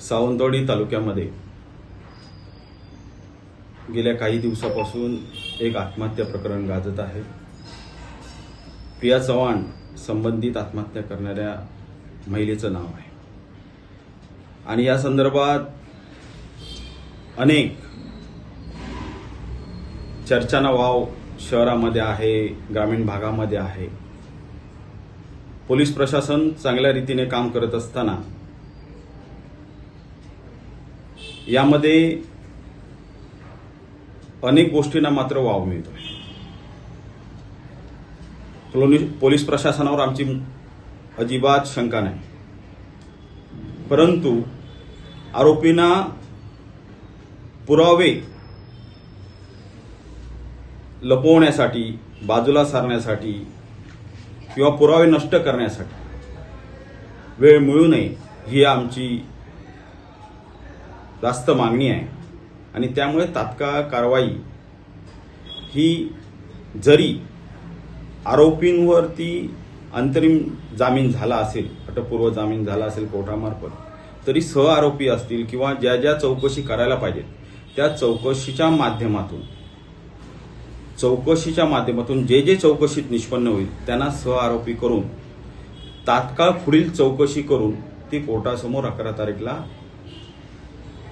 सावंतवाडी तालुक्यामध्ये गेल्या काही दिवसापासून एक आत्महत्या प्रकरण गाजत आहे. प्रिया चव्हाण संबंधित आत्महत्या करणाऱ्या महिलेचं नाव आहे. आणि या संदर्भात अनेक चर्चांना वाव शहरामध्ये आहे ग्रामीण भागामध्ये आहे. पोलीस प्रशासन चांगल्या रीतीने काम करत असताना यामध्ये अनेक गोष्टींना मात्र वाव मिळतो. पोलीस प्रशासनावर आमची अजिबात शंका नाही. परंतु आरोपींना पुरावे लपवण्यासाठी बाजूला सारण्यासाठी किंवा पुरावे नष्ट करण्यासाठी वेळ मिळू नये ही आमची जास्त मागणी आहे. आणि त्यामुळे तात्काळ कारवाई ही जरी आरोपींवरती अंतरिम जामीन झाला असेल अटकपूर्व जामीन झाला असेल कोर्टामार्फत तरी सह आरोपी असतील किंवा ज्या ज्या चौकशी करायला पाहिजेत त्या चौकशीच्या माध्यमातून चौकशीच्या माध्यमातून जे जे चौकशीत निष्पन्न होईल त्यांना सह आरोपी करून तात्काळ पुढील चौकशी करून ती कोर्टासमोर अकरा तारीखला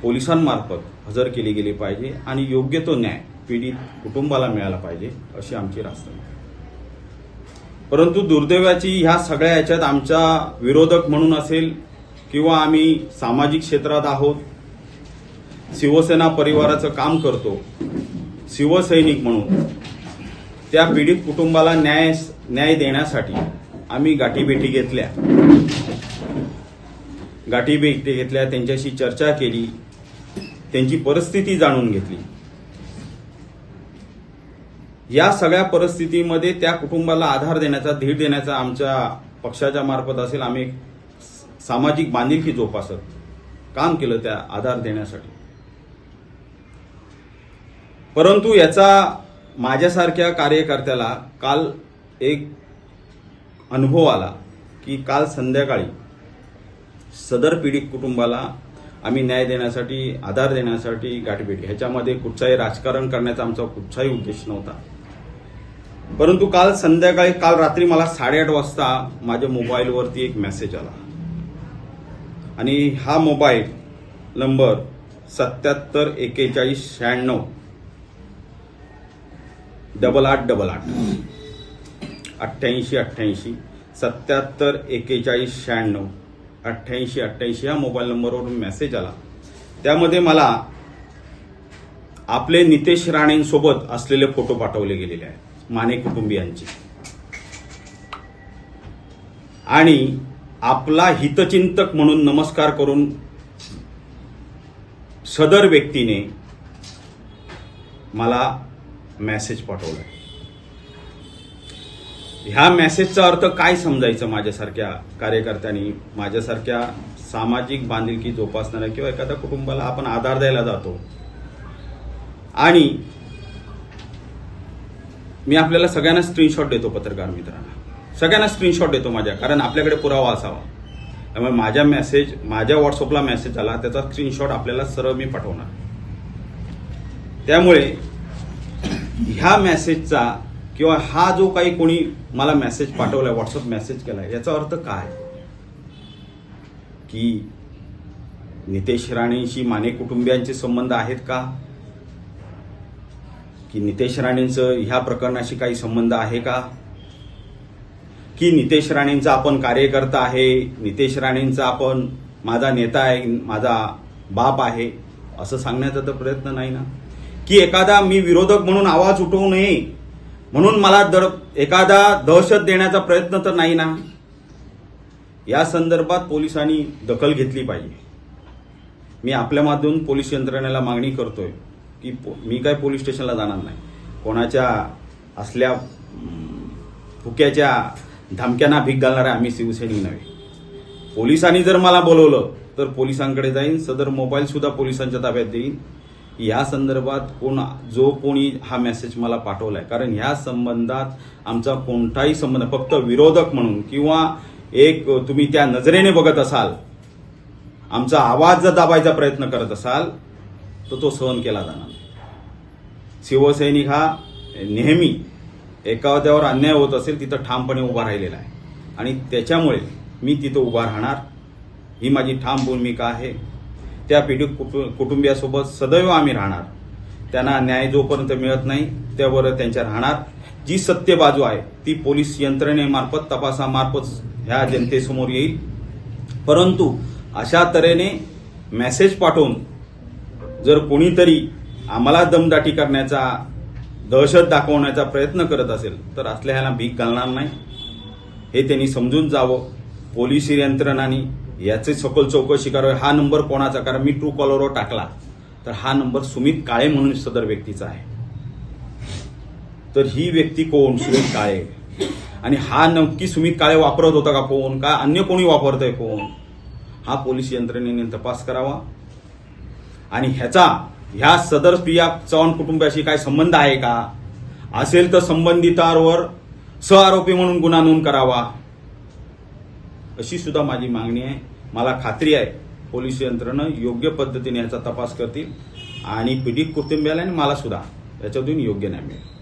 पोलिसांमार्फत हजर केली गेली पाहिजे आणि योग्य तो न्याय पीडित कुटुंबाला मिळाला पाहिजे अशी आमची रास्त परंतु दुर्दैवाची ह्या सगळ्या याच्यात आमचा विरोधक म्हणून असेल किंवा आम्ही सामाजिक क्षेत्रात आहोत शिवसेना परिवाराचं काम करतो शिवसैनिक म्हणून त्या पीडित कुटुंबाला न्याय न्याय देण्यासाठी आम्ही गाठीभेटी घेतल्या. गाठीभेटी घेतल्या त्यांच्याशी चर्चा केली त्यांची परिस्थिती जाणून घेतली. या सगळ्या परिस्थितीमध्ये त्या कुटुंबाला आधार देण्याचा धीर देण्याचा आमच्या पक्षाच्या मार्फत असेल आम्ही सामाजिक बांधिलकी जोपासत काम केलं त्या आधार देण्यासाठी. परंतु याचा माझ्यासारख्या कार्यकर्त्याला काल एक अनुभव आला की काल संध्याकाळी सदर पीडित कुटुंबाला आम्ही न्याय देण्यासाठी आधार देण्यासाठी गाठभेट. ह्याच्यामध्ये कुठचाही राजकारण करण्याचा आमचा कुठचाही उद्देश नव्हता. परंतु काल संध्याकाळी काल रात्री मला साडेआठ वाजता माझ्या मोबाईलवरती एक मेसेज आला. आणि हा मोबाईल नंबर सत्याहत्तर एकेचाळीस शहाण्णव डबल आठ डबल आठ. अठ्ठ्याऐंशी अठ्ठ्याऐंशी सत्याहत्तर एकेचाळीस शहाण्णव. अठ्ठ्याऐंशी अठ्ठ्याऐंशी या मोबाईल नंबरवर मेसेज आला. त्यामध्ये मला आपले नितेश राणेंसोबत असलेले फोटो पाठवले गेलेले आहेत माने कुटुंबियांचे. आणि आपला हितचिंतक म्हणून नमस्कार करून सदर व्यक्तीने मला मेसेज पाठवलाय. ह्या मेसेजचा अर्थ काय समजायचं माझ्यासारख्या कार्यकर्त्यांनी? माझ्यासारख्या सामाजिक बांधिलकी जोपासणाऱ्या किंवा एखाद्या कुटुंबाला आपण आधार द्यायला जातो. आणि मी आपल्याला सगळ्यांना स्क्रीनशॉट देतो पत्रकार मित्रांना. सगळ्यांना स्क्रीनशॉट देतो माझ्या कारण आपल्याकडे पुरावा असावा. त्यामुळे माझ्या मेसेज माझ्या व्हॉट्सअपला मेसेज आला त्याचा स्क्रीनशॉट आपल्याला सरळ मी पाठवणार. त्यामुळे ह्या मेसेजचा किंवा हा जो काही कोणी मला मेसेज पाठवलाय व्हॉट्सअप मेसेज केलाय याचा अर्थ काय? की नितेश राणेंशी माने कुटुंबियांचे संबंध आहेत का? की नितेश राणेंचं ह्या प्रकरणाशी काही संबंध आहे का? की नितेश राणेंचा आपण कार्यकर्ता आहे नितेश राणेंचा आपण माझा नेता आहे माझा बाप आहे असं सांगण्याचा तर प्रयत्न नाही ना? की एखादा मी विरोधक म्हणून आवाज उठवू नये म्हणून मला दड एखादा दहशत देण्याचा प्रयत्न तर नाही ना? या संदर्भात पोलिसांनी दखल घेतली पाहिजे. मी आपल्या माध्यमातून पोलीस यंत्रणेला मागणी करतोय की पो- मी काय पोलीस स्टेशनला जाणार नाही. कोणाच्या असल्या फुक्याच्या धमक्यांना भीक घालणारे आम्ही शिवसैनिक नव्हे. पोलिसांनी जर मला बोलवलं तर पोलिसांकडे जाईन सदर मोबाईलसुद्धा पोलिसांच्या ताब्यात देईन. या संदर्भात कोण जो कोणी हा मेसेज मला पाठवलाय. कारण ह्या संबंधात आमचा कोणताही संबंध फक्त विरोधक म्हणून किंवा एक तुम्ही त्या नजरेने बघत असाल आमचा आवाज जर दाबायचा प्रयत्न करत असाल तर तो सहन केला जाणार शिवसैनिक हा नेहमी एखाद्यावर अन्याय होत असेल तिथं ठामपणे उभा राहिलेला आहे. आणि त्याच्यामुळे मी तिथं उभा राहणार. ही माझी ठाम भूमिका आहे. त्या पीडित कुटुंबियासोबत सदैव आम्ही राहणार. त्यांना न्याय जोपर्यंत मिळत नाही त्यावर त्यांच्या राहणार. जी सत्य बाजू आहे ती पोलीस यंत्रणेमार्फत तपासामार्फत ह्या जनतेसमोर येईल. परंतु अशा तऱ्हेने मेसेज पाठवून जर कोणीतरी आम्हाला दमदाटी करण्याचा दहशत दाखवण्याचा प्रयत्न करत असेल तर असल्या ह्याला भीक घालणार नाही. हे त्यांनी समजून जावं. पोलीस यंत्रणांनी याचे सखोल चौकशी करावी. हा नंबर कोणाचा? कारण मी ट्रू कॉलरवर टाकला. तर हा नंबर सुमित काळे म्हणून सदर व्यक्तीचा आहे. तर ही व्यक्ती कोण? सुमित काळे. आणि हा नक्की सुमित काळे वापरत होता का कोण? का अन्य कोणी वापरतंय कोण? हा पोलीस यंत्रणेने तपास करावा. आणि ह्याचा ह्या सदर प्रिया चव्हाण कुटुंबाशी काय संबंध आहे का? असेल तर संबंधितांवर सहआरोपी म्हणून गुन्हा नोंद करावा. अशी सुद्धा माझी मागणी आहे. मला खात्री आहे पोलीस यंत्रणं योग्य पद्धतीने याचा तपास करतील आणि पीडित कुटुंबियाला आणि मला सुद्धा याच्यातून योग्य न्याय मिळेल.